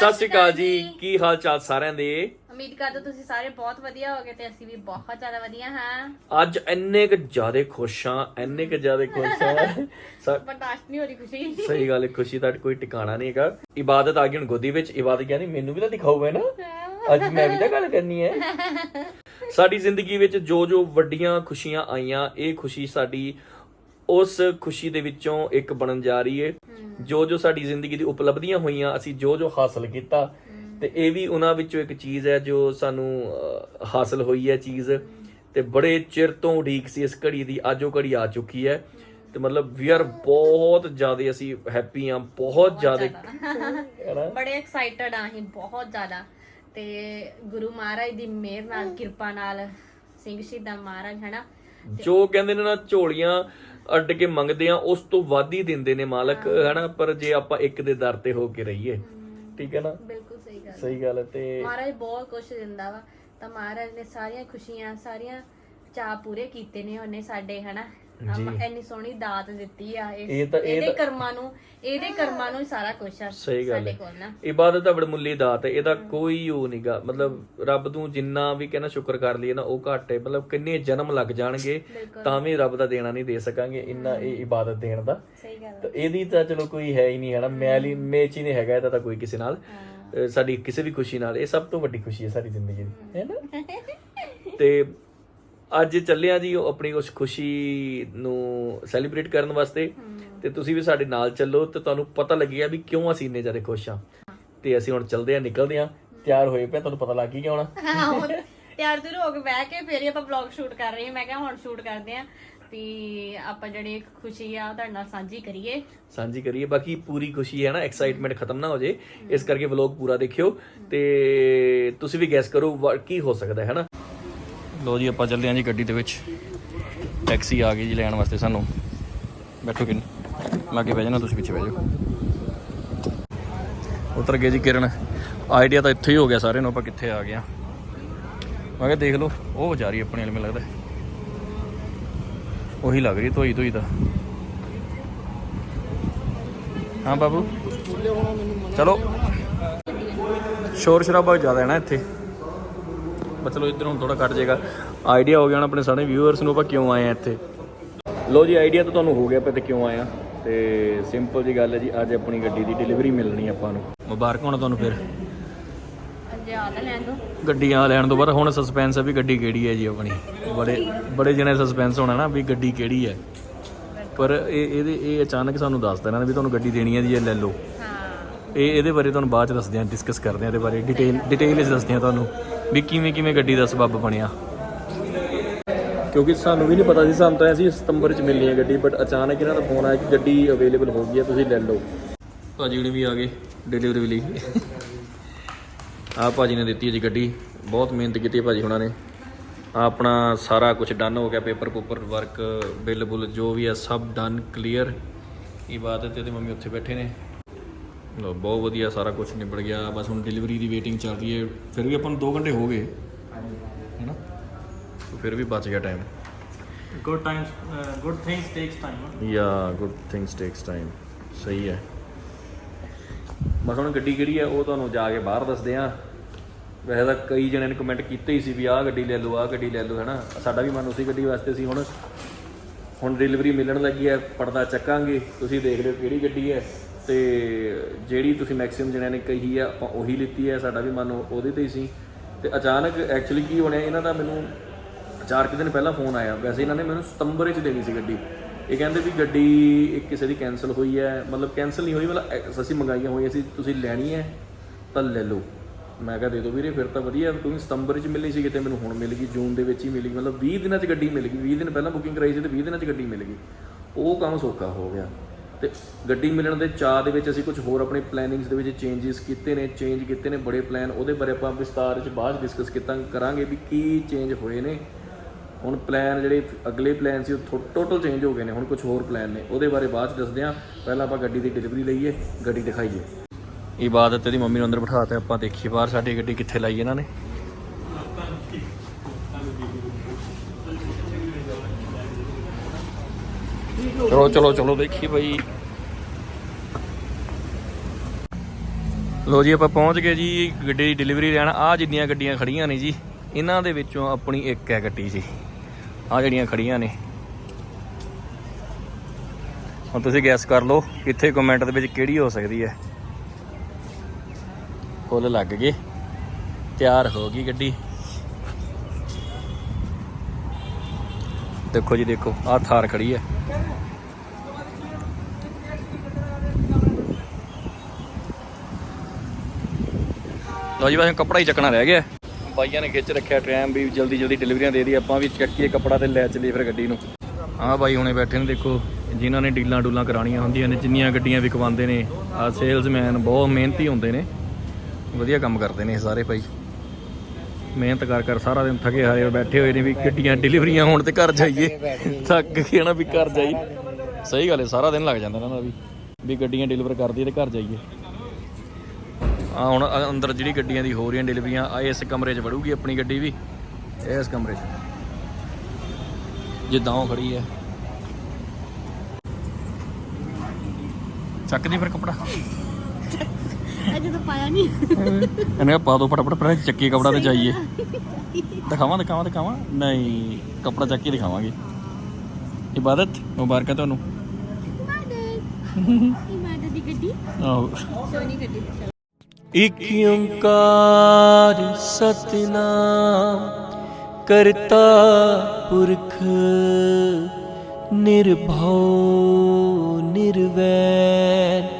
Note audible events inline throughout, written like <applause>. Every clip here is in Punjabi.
ਸਤਿ ਸ਼੍ਰੀ ਅਕਾਲ ਜੀ। ਕੀ ਹਾਲ ਚਾਲ ਸਾਰਿਆਂ ਦੇ? ਉਮੀਦ ਕਰਦਾ ਤੁਸੀਂ ਸਾਰੇ ਬਹੁਤ ਵਧੀਆ ਹੋਗੇ ਤੇ ਅਸੀਂ ਵੀ ਬਹੁਤ ਜ਼ਿਆਦਾ ਵਧੀਆ ਹਾਂ। ਅੱਜ ਇੰਨੇ ਕੁ ਜ਼ਿਆਦਾ ਖੁਸ਼ ਹਾਂ ਇੰਨੇ ਕੁ ਜ਼ਿਆਦਾ ਖੁਸ਼ ਹਾਂ। <laughs> ਸਾ- ਬਰਦਾਸ਼ਤ ਨਹੀਂ ਹੋ ਰਹੀ ਖੁਸ਼ੀ। ਸਹੀ ਗੱਲ ਹੈ ਖੁਸ਼ੀ ਦਾ ਕੋਈ ਟਿਕਾਣਾ ਨਹੀਂ ਹੈਗਾ। ਇਬਾਦਤ ਆ ਗਈ ਹੁਣ ਗੋਦੀ ਵਿੱਚ ਇਬਾਦਤ ਕਹਿੰਦੀ ਮੈਨੂੰ ਵੀ ਤਾਂ ਦਿਖਾਓ ਨਾ। ਅੱਜ ਮੈਂ ਵੀ ਤਾਂ ਗੱਲ ਕਰਨੀ ਹੈ। <laughs> ਸਾਡੀ ਜ਼ਿੰਦਗੀ ਵਿੱਚ ਜੋ ਜੋ ਵੱਡੀਆਂ ਖੁਸ਼ੀਆਂ ਆਈਆਂ ਇਹ ਖੁਸ਼ੀ ਸਾਡੀ ਉਸ ਖੁਸ਼ੀ ਦੇ ਵਿੱਚੋਂ ਇੱਕ ਬਣਨ ਜਾ ਰਹੀ ਹੈ। ਜੋ ਜੋ ਸਾਡੀ ਜ਼ਿੰਦਗੀ ਦੀ ਉਪਲਬਧੀਆਂ ਹੋਈਆਂ ਅਸੀਂ ਜੋ ਜੋ ਹਾਸਲ ਕੀਤਾ ਤੇ ਇਹ ਵੀ ਉਹਨਾਂ ਵਿੱਚੋਂ ਇੱਕ ਚੀਜ਼ ਹੈ ਜੋ ਸਾਨੂੰ ਹਾਸਲ ਹੋਈ ਹੈ ਚੀਜ਼। ਤੇ ਬੜੇ ਚਿਰ ਤੋਂ ਉਡੀਕ ਸੀ ਇਸ ਘੜੀ ਦੀ ਅੱਜ ਉਹ ਘੜੀ ਆ ਚੁੱਕੀ ਹੈ। ਤੇ ਮਤਲਬ ਵੀ ਆਰ ਬਹੁਤ ਜ਼ਿਆਦਾ ਅਸੀਂ ਹੈਪੀ ਆ ਬਹੁਤ ਜ਼ਿਆਦਾ <laughs> ਬੜੇ ਐਕਸਾਈਟਡ ਆ ਅਸੀਂ ਬਹੁਤ ਜ਼ਿਆਦਾ। ਤੇ ਗੁਰੂ ਮਹਾਰਾਜ ਦੀ ਮਿਹਰ ਨਾਲ ਕਿਰਪਾ ਨਾਲ ਸਿੰਘ ਸ਼ਹੀਦਾਂ ਮਹਾਰਾਜ ਹੈਨਾ ਜੋ ਕਹਿੰਦੇ ਨੇ ਨਾ ਝੋਲੀਆਂ ਅੱਡ ਕੇ ਮੰਗਦੇ ਆ ਉਸ ਤੋਂ ਵੱਧ ਹੀ ਦਿੰਦੇ ਨੇ ਮਾਲਕ ਹੈਨਾ? ਪਰ ਜੇ ਆਪਾਂ ਇੱਕ ਦੇ ਦਰ ਤੇ ਹੋ ਕੇ ਰਹੀਏ ਠੀਕ ਹੈ ਨਾ? ਬਿਲਕੁਲ ਸਹੀ ਗੱਲ ਸਹੀ ਗੱਲ ਹੈ ਤੇ ਮਹਾਰਾਜ ਬਹੁਤ ਕੁਝ ਦਿੰਦਾ ਵਾ। ਤਾਂ ਮਹਾਰਾਜ ਨੇ ਸਾਰੀਆਂ ਖੁਸ਼ੀਆਂ ਸਾਰੀਆਂ ਚਾਹ ਪੂਰੇ ਕੀਤੇ ਨੇ ਉਹਨੇ ਸਾਡੇ ਹਨਾ? ਆਪਾਂ ਇੰਨੀ ਸੋਹਣੀ ਦਾਤ ਦਿੱਤੀ ਆ ਇਹ- ਤਾਂ- ਇਹ ਇਹਦੇ ਕਰਮਾਂ ਨੂੰ ਇਹਦੇ ਕਰਮਾਂ ਨੂੰ ਹੀ ਸਾਰਾ ਕੁਝ ਆ ਸਹੀ ਗੱਲ ਸਾਡੇ ਕੋਲ ਨਾ। ਇਬਾਦਤ ਦਾ ਬੜਮੁੱਲੀ ਦਾਤ ਹੈ। ਇਹਦਾ ਕੋਈ ਉਹ ਨਹੀਂਗਾ ਮਤਲਬ ਰੱਬ ਨੂੰ ਜਿੰਨਾ ਵੀ ਕਹਿੰਦਾ ਸ਼ੁਕਰ ਕਰ ਲਈਏ ਨਾ ਉਹ ਘੱਟ ਹੈ। ਮਤਲਬ ਕਿੰਨੇ ਜਨਮ ਲੱਗ ਜਾਣਗੇ ਬਿਲਕੁਲ। ਤਾਂ ਵੀ ਰੱਬ ਦਾ ਦੇਣਾ ਨਹੀਂ ਦੇ ਸਕਾਂਗੇ ਇੰਨਾ ਇਹ ਇਬਾਦਤ ਦੇਣ ਦਾ। ਸਹੀ ਗੱਲ ਤਾਂ ਇਹਦੀ ਤਾਂ ਚਲੋ ਕੋਈ ਹੈ ਹੀ ਨਹੀਂ ਹੈ ਨਾ। ਮੈਲੀ ਮੇਚ ਹੀ ਨਹੀਂ ਹੈਗਾ ਇਹਦਾ ਤਾਂ ਕੋਈ ਕਿਸੇ ਨਾਲ। ਸਾਡੀ ਕਿਸੇ ਵੀ ਖੁਸ਼ੀ ਨਾਲ ਇਹ ਸਭ ਤੋਂ ਵੱਡੀ ਖੁਸ਼ੀ ਹੈ ਸਾਡੀ ਜ਼ਿੰਦਗੀ ਦੀ। ਹੈ ਨਾ? <laughs> ਤੇ ਅੱਜ ਚੱਲੇ ਆ ਜੀ ਉਹ ਆਪਣੀ ਉਸ ਖੁਸ਼ੀ ਨੂੰ ਸੈਲੀਬ੍ਰੇਟ ਕਰਨ ਵਾਸਤੇ। ਤੇ ਤੁਸੀਂ ਵੀ ਸਾਡੇ ਨਾਲ ਚੱਲੋ ਤੇ ਤੁਹਾਨੂੰ ਪਤਾ ਲੱਗੇਗਾ ਵੀ ਕਿਉਂ ਅਸੀਂ ਇੰਨੇ ਜ਼ਿਆਦਾ ਖੁਸ਼ ਹਾਂ। ਤੇ ਅਸੀਂ ਹੁਣ ਚੱਲਦੇ ਆ ਨਿਕਲਦੇ ਆ ਤਿਆਰ ਹੋਏ ਪਏ ਤੁਹਾਨੂੰ ਪਤਾ ਲੱਗ ਹੀ ਗਿਆ ਹੋਣਾ। ਹਾਂ ਹੁਣ ਤਿਆਰ ਤੁਰ ਹੋ ਕੇ ਬਹਿ ਕੇ ਫੇਰ ਹੀ ਆਪਾਂ ਵਲੌਗ ਸ਼ੂਟ ਕਰ ਰਹੇ ਹਾਂ। ਮੈਂ ਕਿਹਾ ਹੁਣ ਸ਼ੂਟ ਕਰਦੇ ਆ ਵੀ ਆਪਾਂ ਜਿਹੜੀ ਇੱਕ ਖੁਸ਼ੀ ਆ ਉਹ ਤੁਹਾਡੇ ਨਾਲ ਸਾਂਝੀ ਕਰੀਏ। ਸਾਂਝੀ ਕਰੀਏ। ਬਾਕੀ ਪੂਰੀ ਖੁਸ਼ੀ ਹੈ ਨਾ ਐਕਸਾਈਟਮੈਂਟ ਖਤਮ ਨਾ ਹੋ ਜੇ। ਇਸ ਕਰਕੇ ਵਲੌਗ ਪੂਰਾ ਦੇਖਿਓ। ਤੇ ਤੁਸੀਂ ਵੀ ਗੈਸ ਕਰੋ ਵ- ਕੀ ਹੋ ਸਕਦਾ ਹੈ ਨਾ? ਲੋ ਜੀ, ਆਪਾਂ ਚੱਲਦੇ ਹਾਂ ਜੀ ਗੱਡੀ ਦੇ ਵਿੱਚ। ਟੈਕਸੀ ਆ ਗਈ ਜੀ ਲੈਣ ਵਾਸਤੇ ਸਾਨੂੰ। ਬੈਠੋ ਕਿਨ ਲਾਗੇ ਬਹਿ ਜਾਣਾ ਤੁਸੀਂ ਪਿੱਛੇ ਬਹਿ ਜਾਓ। ਉਤਰ ਗਏ ਜੀ ਕਿਰਨ। ਆਈਡੀਆ ਤਾਂ ਇੱਥੇ ਹੀ ਹੋ ਗਿਆ ਸਾਰੇ ਨੂੰ, ਆਪਾਂ ਕਿੱਥੇ ਆ ਗਏ ਆ। ਮੈਂ ਕਿਹਾ ਦੇਖ ਲਓ, ਉਹ ਜਾ ਰਹੀ ਆਪਣੇ ਵਾਲੇ, ਮੈਨੂੰ ਲੱਗਦਾ ਉਹੀ ਲੱਗ ਰਹੀ ਧੋਈ ਧੋਈ ਤਾਂ। ਹਾਂ ਬਾਬੂ? ਚਲੋ। ਸ਼ੋਰ ਸ਼ਰਾਬਾ ਜ਼ਿਆਦਾ ਹੈ ਨਾ ਇੱਥੇ। ਬਸ ਚਲੋ ਇੱਧਰੋਂ ਥੋੜਾ ਕੱਟ ਜਾਏਗਾ। ਆਈਡੀਆ ਹੋ ਗਿਆ ਹੁਣ ਆਪਣੇ ਸਾਰੇ ਵਿਊਅਰਸ ਨੂੰ ਆਪਾਂ ਕਿਉਂ ਆਏ ਆ ਇੱਥੇ? ਲੋ ਜੀ ਆਈਡੀਆ ਤਾਂ ਤੁਹਾਨੂੰ ਹੋ ਗਿਆ ਪਤਾ ਕਿਉਂ ਆਏ ਆ ਤੇ ਸਿੰਪਲ ਜੀ ਗੱਲ ਹੈ ਜੀ ਅੱਜ ਆਪਣੀ ਗੱਡੀ ਦੀ ਡਿਲੀਵਰੀ ਮਿਲਣੀ ਆਪਾਂ ਨੂੰ। ਮੁਬਾਰਕ ਹੋਣਾ ਤੁਹਾਨੂੰ ਫਿਰ। ਅੱਜ ਆ ਤਾਂ ਲੈਣ ਦੋ। ਗੱਡੀਆਂ ਲੈਣ ਤੋਂ ਬਾਅਦ ਹੁਣ ਸਸਪੈਂਸ ਹੈ ਵੀ ਗੱਡੀ ਕਿਹੜੀ ਹੈ ਜੀ ਆਪਣੀ। ਬੜੇ ਬੜੇ ਜਣੇ ਸਸਪੈਂਸ ਹੋਣਾ ਨਾ ਵੀ ਗੱਡੀ ਕਿਹੜੀ ਹੈ। ਪਰ ਇਹ ਇਹਦੇ ਇਹ ਅਚਾਨਕ ਸਾਨੂੰ ਦੱਸ ਦੇਣਾ ਵੀ ਤੁਹਾਨੂੰ ਗੱਡੀ ਦੇਣੀ ਹੈ ਜੀ ਇਹ ਲੈ ਲਓ। ਇਹ ਇਹਦੇ ਬਾਰੇ ਤੁਹਾਨੂੰ ਬਾਅਦ ਚ ਦੱਸਦੇ ਹਾਂ ਡਿਸਕਸ ਕਰਦੇ ਹਾਂ ਇਹਦੇ ਬਾਰੇ। ਡਿਟੇਲ ਡਿਟੇਲ ਵਿੱਚ ਦੱਸਦੇ ਹਾਂ ਤੁਹਾਨੂੰ ਵੀ ਕਿਵੇਂ ਕਿਵੇਂ ਗੱਡੀ ਦਾ ਸਬੱਬ ਬਣਿਆ। ਕਿਉਂਕਿ ਸਾਨੂੰ ਵੀ ਨਹੀਂ ਪਤਾ ਸੀ ਸਾਨੂੰ ਤਾਂ ਅਸੀਂ ਸਤੰਬਰ ਚ ਮਿਲਣੀ ਹੈ ਗੱਡੀ ਬਟ ਅਚਾਨਕ ਇਹਨਾਂ ਦਾ ਫੋਨ ਆਇਆ ਕਿ ਗੱਡੀ ਅਵੇਲੇਬਲ ਹੋ ਗਈ ਹੈ ਤੁਸੀਂ ਲੈ ਲਓ। ਭਾਜੀ ਹੁਣੀ ਵੀ ਆ ਗਏ ਡਿਲੀਵਰੀ ਲਈ। ਆ ਭਾਜੀ ਨੇ ਦਿੱਤੀ ਹੈ ਜੀ ਗੱਡੀ ਬਹੁਤ ਮਿਹਨਤ ਕੀਤੀ ਹੈ ਭਾਜੀ ਹੁਣਾਂ ਨੇ। ਆਹ ਆਪਣਾ ਸਾਰਾ ਕੁਝ ਡਨ ਹੋ ਗਿਆ ਪੇਪਰ ਪੂਪਰ ਵਰਕ ਬਿੱਲ ਬੁੱਲ ਜੋ ਵੀ ਹੈ ਸਭ ਡਨ ਕਲੀਅਰ ਇਬਾਦਤ ਤੇ ਉਹਦੀ ਮੰਮੀ ਉੱਥੇ ਬੈਠੇ ਨੇ। ਲੋ ਬਹੁਤ ਵਧੀਆ ਸਾਰਾ ਕੁਝ ਨਿਬੜ ਗਿਆ ਬਸ ਹੁਣ ਡਿਲੀਵਰੀ ਦੀ ਵੇਟਿੰਗ ਚੱਲ ਰਹੀ ਹੈ ਫਿਰ ਵੀ ਆਪਾਂ ਨੂੰ 2 ਘੰਟੇ ਹੋ ਗਏ। ਹੈਨਾ? ਫਿਰ ਵੀ ਬਚ ਗਿਆ time uh, good things takes time huh? Yeah good things takes time ਸਹੀ ਹੈ। ਬਸ ਹੁਣ ਗੱਡੀ ਕਿਹੜੀ ਹੈ ਉਹ ਤੁਹਾਨੂੰ ਜਾ ਕੇ ਬਾਹਰ ਦੱਸਦੇ ਆ ਵੈਸੇ ਤਾਂ ਕਈ ਜਣਿਆਂ ਨੇ ਕਮੈਂਟ ਕੀਤੇ ਹੀ ਸੀ ਵੀ ਆਹ ਗੱਡੀ ਲੈ ਲਓ ਆਹ ਗੱਡੀ ਲੈ ਲਓ ਹੈਨਾ? ਸਾਡਾ ਵੀ ਮਨ ਉਸੇ ਗੱਡੀ ਵਾਸਤੇ ਸੀ। ਹੁਣ ਹੁਣ ਡਿਲੀਵਰੀ ਮਿਲਣ ਲੱਗੀ ਹੈ ਪਰਦਾ ਚੱਕਾਂਗੇ। ਤੁਸੀਂ ਦੇਖ ਲਿਓ ਕਿਹੜੀ ਗੱਡੀ ਹੈ। ਤੇ ਜਿਹੜੀ ਤੁਸੀਂ ਮੈਕਸਿਮਮ ਜਣਿਆਂ ਨੇ ਕਹੀ ਆ, ਆਪਾਂ ਉਹੀ ਲਿੱਤੀ ਹੈ ਸਾਡਾ ਵੀ ਮਨ ਉਹਦੇ ਤੇ ਹੀ ਸੀ। ਤੇ ਅਚਾਨਕ ਐਕਚੁਅਲੀ ਕੀ ਬਣਿਆ ਇਹਨਾਂ ਦਾ ਮੈਨੂੰ ਚਾਰ ਕੁ ਦਿਨ ਪਹਿਲਾਂ ਫੋਨ ਆਇਆ। ਵੈਸੇ ਇਹਨਾਂ ਨੇ ਮੈਨੂੰ ਸਤੰਬਰ ਵਿੱਚ ਦੇਣੀ ਸੀ ਗੱਡੀ। ਇਹ ਕਹਿੰਦੇ ਵੀ ਗੱਡੀ ਇੱਕ ਕਿਸੇ ਦੀ ਕੈਨਸਲ ਹੋਈ ਹੈ। ਮਤਲਬ ਕੈਨਸਲ ਨਹੀਂ ਹੋਈ, ਮਤਲਬ ਐ- ਅਸੀਂ ਮੰਗਾਈਆਂ ਹੋਈਆਂ ਸੀ, ਤੁਸੀਂ ਲੈਣੀ ਹੈ ਤਾਂ ਲੈ ਲਓ। ਮੈਂ ਕਿਹਾ, ਦੇ ਦਿਓ ਵੀਰੇ, ਫਿਰ ਤਾਂ ਵਧੀਆ। ਕਿਉਂਕਿ ਸਤੰਬਰ 'ਚ ਮਿਲਣੀ ਸੀ ਕਿਤੇ, ਮੈਨੂੰ ਹੁਣ ਮਿਲ ਗਈ, ਜੂਨ ਦੇ ਵਿੱਚ ਹੀ ਮਿਲੀ ਮਤਲਬ 20 ਦਿਨਾਂ 'ਚ ਗੱਡੀ ਮਿਲ ਗਈ 20 ਦਿਨ ਪਹਿਲਾਂ ਬੁਕਿੰਗ ਕਰਾਈ ਸੀ ਤੇ 20 ਦਿਨਾਂ 'ਚ ਗੱਡੀ ਮਿਲ ਗਈ। ਉਹ ਕੰਮ ਸੌਖਾ ਹੋ ਗਿਆ। ਤੇ ਗੱਡੀ ਮਿਲਣ ਦੇ ਚਾਹ ਦੇ ਵਿੱਚ ਅਸੀਂ ਕੁਝ ਹੋਰ ਆਪਣੇ ਪਲੈਨਿੰਗਸ ਦੇ ਵਿੱਚ ਚੇਂਜਸ ਕੀਤੇ ਨੇ ਚੇਂਜ ਕੀਤੇ ਨੇ, ਬੜੇ ਪਲਾਨ ਉਹਦੇ ਬਾਰੇ ਆਪਾਂ ਵਿਸਤਾਰ ਵਿੱਚ ਬਾਅਦ ਡਿਸਕਸ ਕੀਤਾ, ਕਰਾਂਗੇ ਵੀ ਕੀ ਚੇਂਜ ਹੋਏ ਨੇ। ਹੁਣ ਪਲਾਨ ਜਿਹੜੇ ਅਗਲੇ ਪਲਾਨ ਸੀ, ਉਹ ਟੋਟਲ ਚੇਂਜ ਹੋ ਗਏ ਨੇ, ਹੁਣ ਕੁਝ ਹੋਰ ਪਲਾਨ ਨੇ, ਉਹਦੇ ਬਾਰੇ ਬਾਅਦ ਚ ਦੱਸਦੇ ਹਾਂ। ਪਹਿਲਾਂ ਆਪਾਂ ਗੱਡੀ ਦੀ ਡਿਲੀਵਰੀ ਲਈਏ, ਗੱਡੀ ਦਿਖਾਈਏ। ਇਬਾਦਤ ਦੀ ਮੰਮੀ ਨੂੰ ਅੰਦਰ ਬਿਠਾ ਤੇ ਆਪਾਂ ਦੇਖੀਏ ਬਾਹਰ ਸਾਡੀ ਗੱਡੀ ਕਿੱਥੇ ਲਾਈ ਇਹਨਾਂ ਨੇ। ਚਲੋ ਚਲੋ ਚਲੋ ਦੇਖੀਏ ਭਾਈ ਲੋ ਜੀ, ਆਪਾਂ ਪਹੁੰਚ ਗਏ ਜੀ ਗੱਡੀ ਦੀ ਡਿਲੀਵਰੀ ਲੈਣ। ਆ ਜਿੰਨੀਆਂ ਗੱਡੀਆਂ ਖੜੀਆਂ ਨੇ ਜੀ, ਇਹਨਾਂ ਦੇ ਵਿੱਚੋਂ ਆਪਣੀ ਇੱਕ ਹੈ ਗੱਡੀ ਜੀ। ਆ ਜਿਹੜੀਆਂ ਖੜੀਆਂ ਨੇ। ਹੁਣ ਤੁਸੀਂ ਗੈਸ ਕਰ ਲਓ ਕਿੱਥੇ ਕਮੈਂਟ ਦੇ ਵਿੱਚ ਕਿਹੜੀ ਹੋ ਸਕਦੀ ਹੈ। ਫੁੱਲ ਲੱਗ ਗਏ, ਤਿਆਰ ਹੋ ਗਈ ਗੱਡੀ। ਦੇਖੋ ਜੀ ਦੇਖੋ ਆਹ ਥਾਰ ਖੜੀ ਹੈ। ਲਓ ਜੀ ਬਸ ਕੱਪੜਾ ਹੀ ਚੱਕਣਾ ਰਹਿ ਗਿਆ। ਬਾਈਆਂ ਨੇ ਖਿੱਚ ਰੱਖਿਆ ਟਾਈਮ ਵੀ ਜਲਦੀ ਜਲਦੀ ਡਿਲੀਵਰੀਆਂ ਦੇ ਦੀ ਆਪਾਂ ਵੀ ਚੱਕੀਏ ਕੱਪੜਾ ਤੇ ਲੈ ਚਲੀਏ ਫਿਰ ਗੱਡੀ ਨੂੰ। ਆਹ ਬਾਈ ਹੁਣੇ ਬੈਠੇ ਨੇ ਦੇਖੋ ਜਿਨ੍ਹਾਂ ਨੇ ਡੀਲਾਂ ਡੂਲਾਂ ਕਰਾਉਣੀਆਂ ਹੁੰਦੀਆਂ ਨੇ ਜਿੰਨੀਆਂ ਗੱਡੀਆਂ ਵਿਕਵਾਉਂਦੇ ਨੇ ਆ ਸੇਲਜ਼ਮੈਨ ਬਹੁਤ ਮਿਹਨਤੀ ਹੁੰਦੇ ਨੇ। ਵਧੀਆ ਕੰਮ ਕਰਦੇ ਨੇ ਇਹ ਸਾਰੇ ਭਾਈ। ਮਿਹਨਤ ਕਰ ਕਰ ਸਾਰਾ ਦਿਨ ਥਕੇ ਹਾਰੇ ਬੈਠੇ ਹੋਏ ਨੇ ਵੀ ਗੱਡੀਆਂ ਡਿਲੀਵਰੀਆਂ ਹੋਣ ਤੇ ਘਰ ਜਾਈਏ। ਥੱਕ ਕੇ ਨਾ ਵੀ ਘਰ ਜਾਈ ਸਹੀ ਗੱਲ ਹੈ, ਸਾਰਾ ਦਿਨ ਲੱਗ ਜਾਂਦਾ ਇਹਨਾਂ ਦਾ ਵੀ ਵੀ ਗੱਡੀਆਂ ਡਿਲੀਵਰ ਕਰਦੀ ਤੇ ਘਰ ਜਾਈਏ। ਆ ਹੁਣ ਅੰਦਰ ਜਿਹੜੀ ਗੱਡੀਆਂ ਦੀ ਹੋ ਰਹੀਆਂ ਡਿਲੀਵਰੀਆਂ ਆ ਇਸ ਕਮਰੇ 'ਚ ਵੜੂਗੀ ਆਪਣੀ ਗੱਡੀ ਵੀ, ਇਸ ਕਮਰੇ 'ਚ। ਜਿੱਦਾਂ ਉਹ ਖੜੀ ਹੈ। ਚੱਕਦੀ ਫਿਰ ਕਪੜਾ। ਅਜੇ ਤਾਂ ਪਾਇਆ ਨਹੀਂ। ਇਹਨੇ ਪਾ ਦੋ ਫਟਾਫਟ ਪਰ ਚੱਕੀ ਕਪੜਾ ਤੇ ਜਾਈਏ। ਦਿਖਾਵਾਂ ਦਿਖਾਵਾਂ ਦਿਖਾਵਾਂ? ਨਹੀਂ ਕਪੜਾ ਚੱਕ ਕੇ ਦਿਖਾਵਾਂਗੇ। ਇਬਾਦਤ ਮੁਬਾਰਕਾਂ ਤੁਹਾਨੂੰ। ਇਮਾਦਤ ਦੀ ਗੱਡੀ। ਆਹੋ। ਸੋਨੀ ਗੱਡੀ ਇਕ ਓੰਕਾਰ ਸਤਨਾਮ ਕਰਤਾ ਪੁਰਖ ਨਿਰਭਉ ਨਿਰਵੈਰ।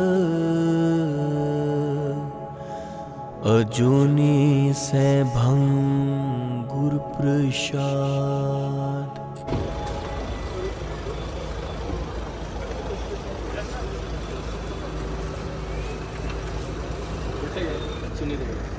अजूनी से भंग गुर प्रसाद सुनिए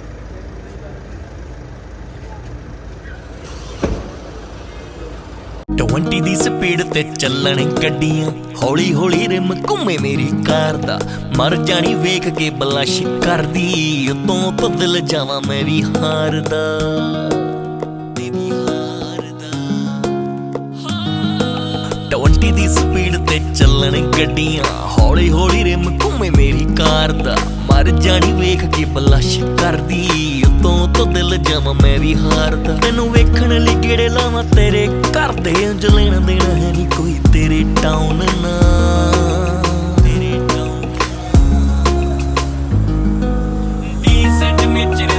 20 ਦੀ ਸਪੀਡ ਤੇ ਚੱਲਣ ਗੱਡੀਆਂ। ਹੌਲੀ ਹੌਲੀ ਰਿਮ ਘੁੰਮੇ ਮੇਰੀ ਕਾਰ ਦਾ। ਮਰ ਜਾਣੀ ਵੇਖ ਕੇ ਬਲਸ਼ ਕਰਦੀ ਤੋਂ ਤੋਂ ਜਾਵਾਂ ਮੈਂ ਵੀ ਹਾਰਦਾ ਟਵੰਟੀ ਦੀ ਸਪੀਡ ਤੇ ਚੱਲਣ ਗੱਡੀਆਂ। ਹੌਲੀ ਹੌਲੀ ਰਿਮ ਘੁੰਮੇ ਮੇਰੀ ਕਾਰ ਦਾ। ਮਰ ਜਾਣੀ ਵੇਖ ਕੇ ਬਲਸ਼ ਕਰਦੀ ਦਿਲ ਜਾਵਾਂ ਮੈਂ ਵੀ ਹਾਰਦਾ ਮੈਨੂੰ ਵੇਖਣ ਲਈ ਕਿਹੜੇ ਲਾਵਾਂ ਤੇਰੇ ਘਰ ਦੇ ਉਂਝ ਲੈਣਾ ਦੇਣਾ ਹੈ ਨਹੀਂ ਕੋਈ ਤੇਰੇ ਟਾਊਨ ਨਾ। ਤੇਰੇ ਟਾਊਨ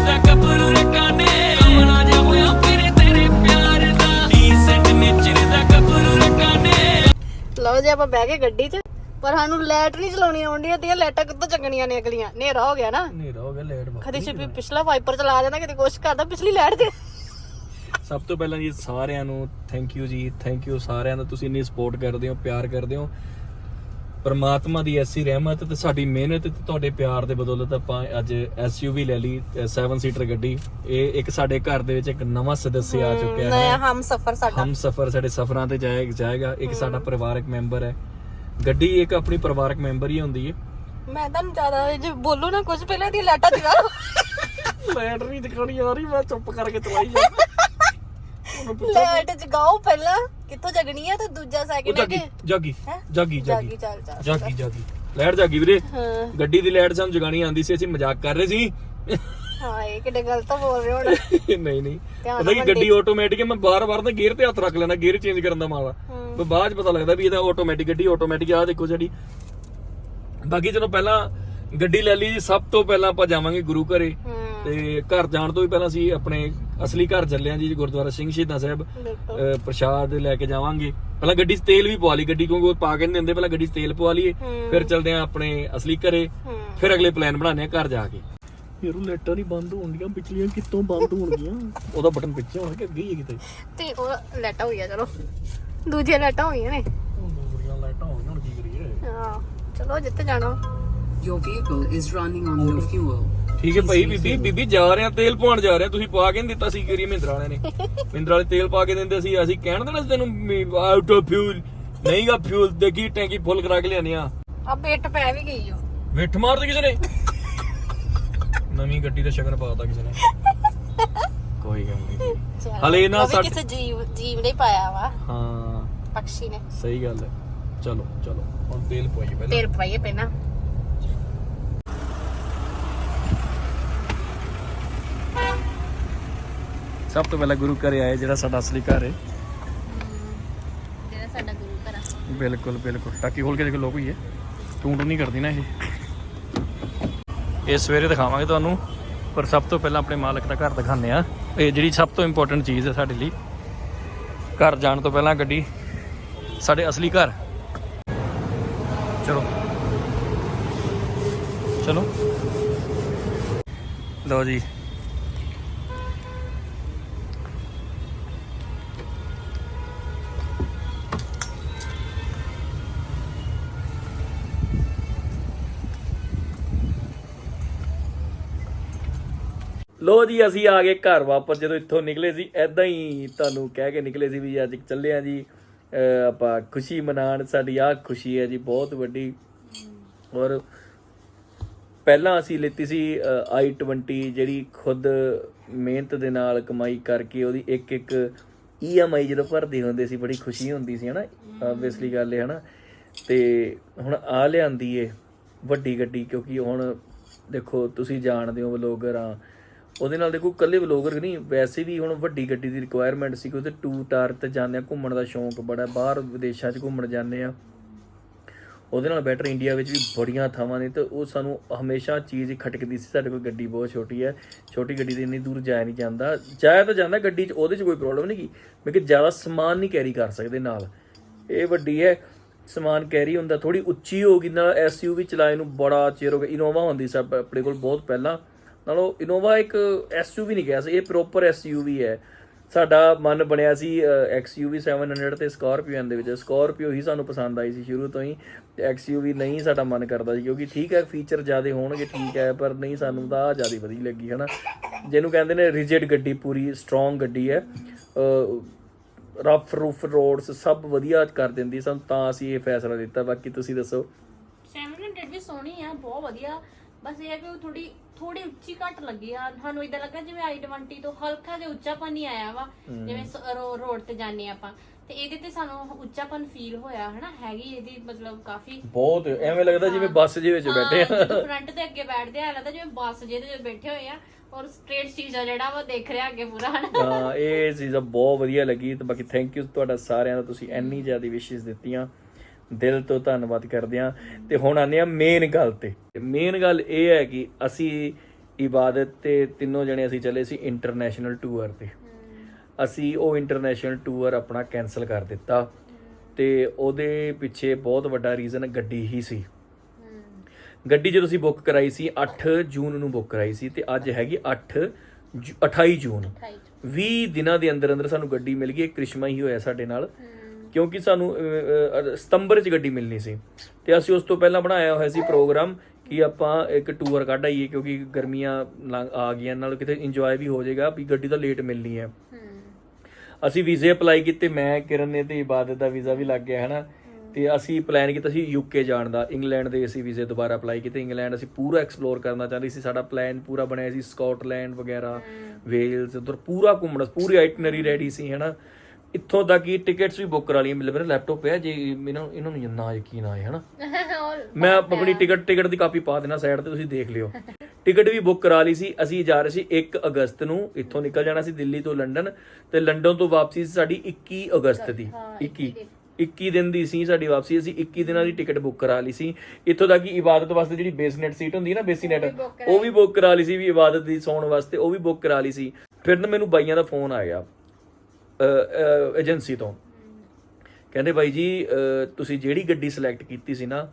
ਦਾ ਕਬਰੂ ਰਕਾਨੇ ਕਮਲਾ ਜਾ ਹੋਇਆ ਫਿਰ ਤੇਰੇ ਪਿਆਰ ਦਾ। ਡੀਸੈਂਟ ਨੇਚਰ ਦਾ ਕਬਰੂ ਰਕਾਨੇ ਲਓ ਜੀ ਆਪਾਂ ਬਹਿ ਗਏ ਗੱਡੀ 'ਚ। ਪਰ ਸਾਨੂੰ ਲਾਈਟ ਨਹੀਂ ਚਲਾਉਣੀ ਆਉਂਦੀ ਤੇ ਲਾਈਟਾਂ ਕਿੱਥੋਂ ਚੱਕਣੀਆਂ ਨੇ ਅਗਲੀਆਂ? ਹਨੇਰਾ ਹੋ ਗਿਆ ਨਾ। ਹਨੇਰਾ ਹੋ ਗਿਆ ਲੇਟ ਕਦੇ ਛਿਪੀ ਪਿਛਲਾ ਵਾਈਪਰ ਚਲਾ ਜਾਂਦਾ ਕਿਤੇ ਕੁਛ ਕਰਦਾ ਪਿਛਲੀ ਲਾਈਟ ਤੇ ਸਭ ਤੋਂ ਪਹਿਲਾਂ ਜੀ ਸਾਰਿਆਂ ਨੂੰ ਥੈਂਕ ਯੂ ਜੀ ਥੈਂਕ ਯੂ ਸਾਰਿਆਂ ਦਾ। ਤੁਸੀਂ ਇੰਨੀ ਸਪੋਰਟ ਕਰਦੇ ਹੋ ਪਿਆਰ ਕਰਦੇ ਹੋ। ਪਰਮਾਤਮਾ ਦੀ ਐਸੀ ਰਹਿਮਤ ਤੇ ਸਾਡੀ ਮਿਹਨਤ ਤੇ ਤੁਹਾਡੇ ਪਿਆਰ ਦੇ ਬਦੌਲਤ ਆਪਾਂ ਅੱਜ ਐਸਯੂਵੀ ਲੈ ਲਈ 7 ਸੀਟਰ ਗੱਡੀ। ਇਹ ਇੱਕ ਸਾਡੇ ਘਰ ਦੇ ਵਿੱਚ ਇੱਕ ਨਵਾਂ ਸਦੱਸਿਆ ਆ ਚੁੱਕਿਆ ਹੈ। ਨया ਹਮ ਸਫਰ ਸਾਡਾ। ਹਮ ਸਫਰ ਸਾਡੇ ਸਫਰਾਂ ਤੇ ਜਾਏ- ਜਾਏਗਾ। ਇੱਕ ਸਾਡਾ ਪਰਿਵਾਰਕ ਮੈਂਬਰ ਹੈ। ਗੱਡੀ ਇੱਕ ਆਪਣੀ ਪਰਿਵਾਰਕ ਮੈਂਬਰ ਹੀ ਹੁੰਦੀ ਹੈ। ਮੈਂ ਤੁਹਾਨੂੰ ਜ਼ਿਆਦਾ ਜੇ ਬੋਲੂ ਨਾ ਕੁਝ ਪਹਿਲਾਂ ਦੀ ਲਾਈਟਾਂ ਜਗਾ ਲਾਈਟ ਨਹੀਂ ਦਿਖਾਣੀ ਆ ਰਹੀ ਮੈਂ ਚੁੱਪ ਕਰਕੇ ਚਲਾਈ ਜਾ ਲਾਈਟ ਜਗਾਓ ਪਹਿਲਾਂ ਕਿੱਥੋਂ ਜਗਣੀ ਆ ਤੇ ਦੂਜਾ ਉਹ ਸੈਕਿੰਡ ਜਾਗੀ ਹੈ ਜਾਗੀ ਹੈਂ? ਜਾਗੀ ਜਾਗੀ ਜਾਗੀ। ਚੱਲ ਚੱਲ ਜਾਗੀ ਜਾਗੀ। ਲਾਈਟ ਜਾਗੀ ਵੀਰੇ। ਹਾਂ। ਗੱਡੀ ਦੀ ਲਾਈਟ ਸਾਨੂੰ ਜਗਾਣੀ ਆਂਦੀ ਸੀ ਅਸੀਂ ਮਜ਼ਾਕ ਕਰ ਰਹੇ ਸੀ। ਹਾਂ ਇਹ ਕਿੱਡੇ ਗਲਤ ਬੋਲ ਰਹੇ ਹੁਣ। ਨਹੀਂ ਨਹੀਂ। ਧਿਆਨ ਪਤਾ ਕੀ ਨਾਲ ਗੱਡੀ ਆਟੋਮੈਟਿਕ ਹੈ ਮੈਂ ਬਾਰ-ਬਾਰ ਨਾ ਗੇਅਰ ਤੇ ਹੱਥ ਰੱਖ ਲੈਣਾ ਗੇਅਰ ਚੇਂਜ ਕਰਨ ਦਾ। ਪਰ ਬਾਅਦ ਚ ਪਤਾ ਲੱਗਦਾ ਵੀ ਇਹਦਾ ਆਟੋਮੈਟਿਕ ਗੱਡੀ ਆਟੋਮੈਟਿਕ ਆ ਦੇਖੋ ਜਿਹੜੀ ਬਾਕੀ ਚਲੋ ਪਹਿਲਾਂ ਗੱਡੀ ਲੈ ਲਈ ਜੀ ਸਭ ਤੋਂ ਪਹਿਲਾਂ ਆਪਾਂ ਜਾਵਾਂਗੇ ਗੁਰੂ ਘਰੇ। ਤੇ ਘਰ ਜਾਣ ਤੋਂ ਵੀ ਪਹਿਲਾਂ ਅਸੀਂ ਆਪਣੇ ਅਸਲੀ ਘਰ ਚੱਲੇ ਆਂ ਜੀ ਗੁਰਦੁਆਰਾ ਸਿੰਘ ਸ਼ਹੀਦਾਂ ਸਾਹਿਬ ਪ੍ਰਸ਼ਾਦ ਲੈ ਕੇ ਜਾਵਾਂਗੇ। ਪਹਿਲਾਂ ਗੱਡੀ 'ਚ ਤੇਲ ਵੀ ਪਵਾ ਲਈ ਗੱਡੀ ਕਿਉਂਕਿ ਉਹ ਪਾ ਕੇ ਨਹੀਂ ਦਿੰਦੇ ਪਹਿਲਾਂ ਗੱਡੀ 'ਚ ਤੇਲ ਪਵਾ ਲਈਏ। ਫਿਰ ਚੱਲਦੇ ਆਂ ਆਪਣੇ ਅਸਲੀ ਘਰੇ ਫਿਰ ਅਗਲੇ ਪਲਾਨ ਬਣਾਉਂਦੇ ਆ ਘਰ ਜਾ ਕੇ। ਯਾਰ ਉਹ ਲਾਈਟਾਂ ਨਹੀਂ ਬੰਦ ਹੋਣਗੀਆਂ ਪਿਛਲੀਆਂ ਕਿੱਥੋਂ ਬੰਦ ਹੋਣਗੀਆਂ? <laughs> ਉਹਦਾ ਬਟਨ ਪਿੱਛੇ ਹੋਣਾ ਕਿ ਅੱਗੇ ਹੀ ਹੈ ਕਿਤੇ? ਤੇ ਉਹ ਲਾਈਟਾਂ ਹੋਈਆਂ ਚਲੋ। ਦੂਜੀਆਂ ਲਾਈਟਾਂ ਹੋਈਆਂ ਨੇ। ਉਹ ਦੂਰੀਆਂ ਲਾਈਟਾਂ ਹੋ ਗਈਆਂ ਹੁਣ ਕੀ ਚਲੋ ਜਿੱਥੇ ਜਾਣਾ। Your vehicle is running on no fuel. ਠੀਕ ਹੈ ਭਾਈ ਬੀਬੀ ਬੀਬੀ ਜਾ ਰਹੇ ਆ ਤੇਲ ਪਵਾਉਣ ਜਾ ਰਹੇ ਆ। ਤੁਸੀਂ ਪਵਾ ਕੇ ਨੀ ਦਿੱਤਾ ਸੀ ਕਰੀ ਮਹਿੰਦਰਾ ਵਾਲਿਆਂ ਨੇ। <laughs> ਮਹਿੰਦਰਾ ਵਾਲੇ ਤੇਲ ਪਾ ਕੇ ਦਿੰਦੇ ਸੀ ਅਸੀਂ ਕਹਿਣ ਦੇਣਾ ਸੀ ਤੈਨੂੰ ਆਊਟ ਆਫ ਫਿਊਲ ਨਹੀਂਗਾ ਫਿਊਲ ਦੇਖੀ ਟੈਂਕੀ ਫੁੱਲ ਕਰਾ ਕੇ ਲਿਆਨੀ ਆ। ਆ ਬਿੱਟ ਪੈ ਵੀ ਗਈ ਓ। ਵਿੱਠ ਮਾਰਦੇ ਕਿਸੇ ਨੇ? ਨਵੀਂ ਗੱਡੀ ਦਾ ਸ਼ਗਨ ਪਾਤਾ ਕਿਸੇ ਨੇ। ਕੋਈ ਗੱਲ ਨਹੀਂ। ਹਲੇ ਨਾ ਸਾਡੇ- ਕਿਸੇ ਜੀਵ ਜੀਵ ਨੇ ਪਾਇਆ ਵਾ। ਹਾਂ। ਪਕਸ਼ੀ ਨੇ। ਸਹੀ ਗੱਲ ਹੈ। ਚਲੋ ਚਲੋ। ਹੁਣ ਤੇਲ ਪਵਾਈਏ ਪਹਿਲਾਂ। ਤੇਲ ਪਵਾਈਏ ਪਹਿਲਾਂ। ਸਭ ਤੋਂ ਪਹਿਲਾਂ ਗੁਰੂ ਘਰ ਆਏ ਜਿਹੜਾ ਸਾਡਾ ਅਸਲੀ ਘਰ ਹੈ ਜਿਹੜਾ ਸਾਡਾ ਗੁਰੂ ਘਰ ਆ। ਬਿਲਕੁਲ ਬਿਲਕੁਲ। ਟਾਕੀ ਖੋਲ ਕੇ ਦੇਖ ਲੋਕ ਹੀ ਹੈ ਟੂੰਟ ਨਹੀਂ ਕਰਦੀ ਨਾ ਇਹ। ਇਹ ਸਵੇਰੇ ਦਿਖਾਵਾਂਗੇ ਤੁਹਾਨੂੰ ਪਰ ਸਭ ਤੋਂ ਪਹਿਲਾਂ ਆਪਣੇ ਮਾਲਕ ਦਾ ਘਰ ਦਿਖਾਉਂਦੇ ਆ ਇਹ ਜਿਹੜੀ ਸਭ ਤੋਂ ਇੰਪੋਰਟੈਂਟ ਚੀਜ਼ ਹੈ ਸਾਡੇ ਲਈ। ਘਰ ਜਾਣ ਤੋਂ ਪਹਿਲਾਂ ਗੱਡੀ ਸਾਡੇ ਅਸਲੀ ਘਰ। ਚਲੋ। ਚਲੋ। ਲਓ ਜੀ। ਲੋ ਜੀ, ਅਸੀਂ ਆ ਗਏ ਘਰ ਵਾਪਸ। ਜਦੋਂ ਇੱਥੋਂ ਨਿਕਲੇ ਸੀ ਐਦਾਂ ਹੀ ਤੁਹਾਨੂੰ ਕਹਿ ਕੇ ਨਿਕਲੇ ਸੀ ਵੀ ਅੱਜ ਚੱਲੇ ਆ ਜੀ। ਆਪਾਂ ਖੁਸ਼ੀ ਮਨਾਉਣ, ਸਾਡੀ ਆ ਖੁਸ਼ੀ ਹੈ ਜੀ, ਬਹੁਤ ਵੱਡੀ। ਔਰ ਪਹਿਲਾਂ ਅਸੀਂ ਲਿੱਤੀ ਸੀ i20 ਜਿਹੜੀ ਖੁਦ ਮਿਹਨਤ ਦੇ ਨਾਲ ਕਮਾਈ ਕਰਕੇ ਉਹਦੀ ਇੱਕ ਇੱਕ EMI ਜਦੋਂ ਭਰਦੇ ਹੁੰਦੇ ਸੀ, ਬੜੀ ਖੁਸ਼ੀ ਹੁੰਦੀ ਸੀ, ਹਨਾ? ਆਬਵੀਅਸਲੀ ਗੱਲ ਹੈ ਹਨਾ? ਤੇ ਹੁਣ ਆ ਲਿਆਂਦੀ ਏ ਵੱਡੀ ਗੱਡੀ, ਕਿਉਂਕਿ ਹੁਣ ਦੇਖੋ, ਤੁਸੀਂ ਜਾਣਦੇ ਹੋ ਵਲੋਗਰ ਆ ਉਹਦੇ ਨਾਲ ਦੇਖੋ ਕੱਲੇ ਵਲੋਗਰ ਨਹੀਂ, ਵੈਸੇ ਵੀ ਹੁਣ ਵੱਡੀ ਗੱਡੀ ਦੀ ਰਿਕੁਆਇਰਮੈਂਟ ਸੀ ਕਿਉਂਕਿ ਟੂ ਟਾਰ ਤੇ ਜਾਂਦੇ ਆ, ਘੁੰਮਣ ਦਾ ਸ਼ੌਂਕ ਬੜਾ, ਬਾਹਰ ਵਿਦੇਸ਼ਾਂ 'ਚ ਘੁੰਮਣ ਜਾਂਦੇ ਆ। ਉਹਦੇ ਨਾਲ ਬੈਟਰ ਇੰਡੀਆ ਵਿੱਚ ਵੀ ਬੜੀਆਂ ਥਾਵਾਂ ਨੇ ਤੇ ਉਹ ਸਾਨੂੰ ਹਮੇਸ਼ਾ ਚੀਜ਼ ਖਟਕਦੀ ਸੀ, ਸਾਡੇ ਕੋਲ ਗੱਡੀ ਬਹੁਤ ਛੋਟੀ ਹੈ। ਛੋਟੀ ਗੱਡੀ ਤੇ ਇੰਨੀ ਦੂਰ ਜਾਇਆ ਨਹੀਂ ਜਾਂਦਾ। ਜਾਇਆ ਤਾਂ ਜਾਂਦਾ ਗੱਡੀ 'ਚ, ਉਹਦੇ 'ਚ ਕੋਈ ਪ੍ਰੋਬਲਮ ਨਹੀਂ ਕੀ ਮੈਂ ਕਿ ਜ਼ਿਆਦਾ ਸਮਾਨ ਨਹੀਂ ਕੈਰੀ ਕਰ ਸਕਦੇ ਨਾਲ। ਇਹ ਵੱਡੀ ਹੈ, ਸਮਾਨ ਕੈਰੀ ਹੁੰਦਾ ਥੋੜੀ ਉੱਚੀ ਹੋ ਗਈ ਨਾਲ ਐਸਯੂਵੀ ਚਲਾਏ ਨੂੰ ਬੜਾ ਚਿਰ ਹੋ ਗਿਆ। ਇਨੋਵਾ ਹੁੰਦੀ ਸੀ ਆਪਣੇ ਕੋਲ ਬਹੁਤ ਪਹਿਲਾਂ। ਨਾਲੋਂ ਇਨੋਵਾ ਇੱਕ ਐਸਯੂਵੀ ਨਹੀਂ ਗਿਆ ਸੀ, ਇਹ ਪ੍ਰੋਪਰ ਐਸਯੂਵੀ ਹੈ। ਸਾਡਾ ਮਨ ਬਣਿਆ ਸੀ XUV 700 ਤੇ ਸਕਾਰਪੀਓ ਦੇ ਵਿੱਚ। ਸਕਾਰਪੀਓ ਹੀ ਸਾਨੂੰ ਪਸੰਦ ਆਈ ਸੀ ਸ਼ੁਰੂ ਤੋਂ ਹੀ, ਤੇ XUV ਨਹੀਂ ਸਾਡਾ ਮਨ ਕਰਦਾ ਸੀ, ਕਿਉਂਕਿ ਠੀਕ ਹੈ ਫੀਚਰ ਜ਼ਿਆਦੇ ਹੋਣਗੇ, ਠੀਕ ਹੈ, ਪਰ ਨਹੀਂ ਸਾਨੂੰ ਤਾਂ ਆਹ ਜ਼ਿਆਦਾ ਵਧੀਆ ਲੱਗੀ, ਹਨਾ। ਜਿਹਨੂੰ ਕਹਿੰਦੇ ਨੇ ਰਿਜਿਡ ਗੱਡੀ, ਪੂਰੀ ਸਟਰੋਂਗ ਗੱਡੀ ਹੈ। ਰਫ ਰੂਫ ਰੋਡਸ ਸਭ ਵਧੀਆ ਕਰ ਦਿੰਦੀ, ਸਾਨੂੰ ਤਾਂ ਅਸੀਂ ਇਹ ਫੈਸਲਾ ਦਿੱਤਾ। ਬਾਕੀ ਤੁਸੀਂ ਦੱਸੋ। 700 ਵੀ ਸੋਹਣੀ ਆ, ਬਹੁਤ ਵਧੀਆ। ਬਸ ਇਹ ਹੈ ਕਿ ਉਹ ਥੋੜੀ ਥੋੜੀ ਉੱਚੀ ਘੱਟ ਲੱਗੀ ਆ। ਸਾਨੂੰ ਇਦਾਂ ਲੱਗਾ ਜਿਵੇਂ i20 ਤੋਂ ਹਲਕਾ ਜਿਹਾ ਉੱਚਾਪਨ ਹੀ ਆਇਆ ਵਾ ਜਿਵੇਂ ਰੋਡ ਤੇ ਜਾਂਦੇ ਆਪਾਂ। ਤੇ ਇਹਦੇ ਤੇ ਸਾਨੂੰ ਉੱਚਾਪਨ ਫੀਲ ਹੋਇਆ ਹਨਾ? ਹੈਗੀ ਇਹਦੀ ਮਤਲਬ ਕਾਫੀ ਬਹੁਤ ਐਵੇਂ ਲੱਗਦਾ ਜਿਵੇਂ ਬੱਸ ਦੇ ਵਿੱਚ ਬੈਠੇ ਆ। ਫਰੰਟ ਤੇ ਅੱਗੇ ਬੈਠਦੇ ਆ ਲੱਗਦਾ ਜਿਵੇਂ ਬੱਸ ਜਿਹਦੇ ਵਿੱਚ ਬੈਠੇ ਹੋਏ ਆ। ਔਰ ਸਟ੍ਰੇਟ ਸ਼ੀਸ਼ਾ ਜਿਹੜਾ ਵਾ ਦੇਖ ਰਿਹਾ ਅੱਗੇ ਪੂਰਾ ਹਨਾ? ਹਾਂ ਇਹ ਚੀਜ਼ ਬਹੁਤ ਵਧੀਆ ਲੱਗੀ। ਤੇ ਬਾਕੀ ਥੈਂਕ ਯੂ ਤੁਹਾਡਾ ਸਾਰਿਆਂ ਦਾ। ਤੁਸੀਂ ਇੰਨੀ ਜ਼ਿਆਦਾ ਵਿਸ਼ੇਸ ਦਿੱਤੀਆਂ। ਦਿਲ ਤੋਂ ਧੰਨਵਾਦ ਕਰਦੇ ਆ ਤੇ ਹੁਣ ਆਨੇ ਆ ਮੇਨ ਗੱਲ ਤੇ। ਮੇਨ ਗੱਲ ਇਹ ਹੈ ਕਿ ਅਸੀਂ ਇਬਾਦਤ ਤੇ ਤਿੰਨੋਂ ਜਣੇ ਅਸੀਂ ਚੱਲੇ ਸੀ ਇੰਟਰਨੈਸ਼ਨਲ ਟੂਰ ਤੇ। ਅਸੀਂ ਉਹ ਇੰਟਰਨੈਸ਼ਨਲ ਟੂਰ ਆਪਣਾ ਕੈਨਸਲ ਕਰ ਦਿੱਤਾ। ਤੇ ਉਹਦੇ ਪਿੱਛੇ ਬਹੁਤ ਵੱਡਾ ਰੀਜ਼ਨ ਗੱਡੀ ਹੀ ਸੀ। ਗੱਡੀ ਜਦੋਂ ਅਸੀਂ ਬੁੱਕ ਕਰਾਈ ਸੀ 8 ਜੂਨ ਨੂੰ ਬੁੱਕ ਕਰਾਈ ਸੀ ਤੇ ਅੱਜ ਹੈਗੀ 8 ਜੂ- 28 ਜੂਨ। 20 ਦਿਨਾਂ ਦੇ ਅੰਦਰ ਅੰਦਰ ਸਾਨੂੰ ਗੱਡੀ ਮਿਲ ਗਈ ਕ੍ਰਿਸ਼ਮਾ ਹੀ ਹੋਇਆ ਸਾਡੇ ਨਾਲ। ਕਿਉਂਕਿ ਸਾਨੂੰ ਸਤੰਬਰ 'ਚ ਗੱਡੀ ਮਿਲਣੀ ਸੀ। ਤੇ ਅਸੀਂ ਉਸ ਤੋਂ ਪਹਿਲਾਂ ਬਣਾਇਆ ਹੋਇਆ ਸੀ ਪ੍ਰੋਗਰਾਮ ਕਿ ਆਪਾਂ ਇੱਕ ਟੂਰ ਕੱਢ ਆਈਏ ਕਿਉਂਕਿ ਗਰਮੀਆਂ ਆ ਗਈਆਂ ਨਾਲ ਕਿਤੇ ਇੰਜੋਏ ਵੀ ਹੋ ਜਾਏਗਾ ਵੀ ਗੱਡੀ ਤਾਂ ਲੇਟ ਮਿਲਣੀ ਹੈ। ਅਸੀਂ ਵੀਜ਼ੇ ਅਪਲਾਈ ਕੀਤੇ ਮੈਂ ਕਿਰਨ ਨੇ ਤੇ ਇਬਾਦਤ ਦਾ ਵੀਜ਼ਾ ਵੀ ਲੱਗ ਗਿਆ ਹੈਨਾ? ਤੇ ਅਸੀਂ ਪਲਾਨ ਕੀਤਾ ਸੀ ਯੂਕੇ ਜਾਣ ਦਾ। ਇੰਗਲੈਂਡ ਦੇ ਅਸੀਂ ਵੀਜ਼ੇ ਦੁਬਾਰਾ ਅਪਲਾਈ ਕੀਤੇ। ਇੰਗਲੈਂਡ ਅਸੀਂ ਪੂਰਾ ਐਕਸਪਲੋਰ ਕਰਨਾ ਚਾਹੁੰਦੇ ਸੀ। ਸਾਡਾ ਪਲਾਨ ਪੂਰਾ ਬਣਿਆ ਸੀ ਸਕਾਟਲੈਂਡ ਵਗੈਰਾ ਵੇਲਸ ਉਧਰ ਪੂਰਾ ਘੁੰਮਣਾ ਪੂਰੀ ਆਈਟਨਰੀ ਰੈਡੀ ਸੀ ਹੈਨਾ? ਇੱਥੋਂ ਤੱਕ ਕਿ ਟਿਕਟਸ ਵੀ ਬੁੱਕ ਕਰਾ ਲਈਆਂ ਮੇਰੇ ਮੇਰੇ ਲੈਪਟਾਪ ਪਿਆ ਜੇ ਇਹਨਾਂ ਇਹਨਾਂ ਨੂੰ ਨਾ ਯਕੀਨ ਆਏ ਹਨਾ? ਮੈਂ ਆਪਣੀ ਟਿਕਟ ਟਿਕਟ ਦੀ ਕਾਪੀ ਪਾ ਦੇਣਾ ਸਾਈਡ ਤੇ ਤੁਸੀਂ ਦੇਖ ਲਿਓ। ਟਿਕਟ ਵੀ ਬੁੱਕ ਕਰਾ ਲਈ ਸੀ ਅਸੀਂ ਜਾ ਰਹੇ ਸੀ 1 ਅਗਸਤ ਨੂੰ ਇੱਥੋਂ ਨਿਕਲ ਜਾਣਾ ਸੀ ਦਿੱਲੀ ਤੋਂ ਲੰਡਨ ਤੇ ਲੰਡਨ ਤੋਂ ਵਾਪਸੀ ਸਾਡੀ 21 ਅਗਸਤ ਦੀ 21 21 ਦਿਨ ਦੀ ਸੀ ਸਾਡੀ ਵਾਪਸੀ ਅਸੀਂ 21 ਦਿਨਾਂ ਦੀ ਟਿਕਟ ਬੁੱਕ ਕਰਾ ਲਈ ਸੀ। ਇੱਥੋਂ ਤੱਕ ਕਿ ਇਬਾਦਤ ਵਾਸਤੇ ਜਿਹੜੀ ਬੇਸਨੈਟ ਸੀਟ ਹੁੰਦੀ ਹੈ ਨਾ ਬੇਸੀਨੈਟ ਉਹ ਵੀ ਬੁੱਕ ਕਰਾ ਲਈ ਸੀ ਵੀ ਇਬਾਦਤ ਦੀ ਸੌਣ ਵਾਸਤੇ ਉਹ ਵੀ ਬੁੱਕ ਕਰਾ ਲਈ ਸੀ। ਫਿਰ ਨਾ ਮੈਨੂੰ ਬਾਈਆਂ ਦਾ ਫੋਨ ਆ ਗਿਆ ਏਜੰਸੀ ਤੋਂ। ਕਹਿੰਦੇ ਬਾਈ ਜੀ ਤੁਸੀਂ ਜਿਹੜੀ ਗੱਡੀ ਸਿਲੈਕਟ ਕੀਤੀ ਸੀ ਨਾ,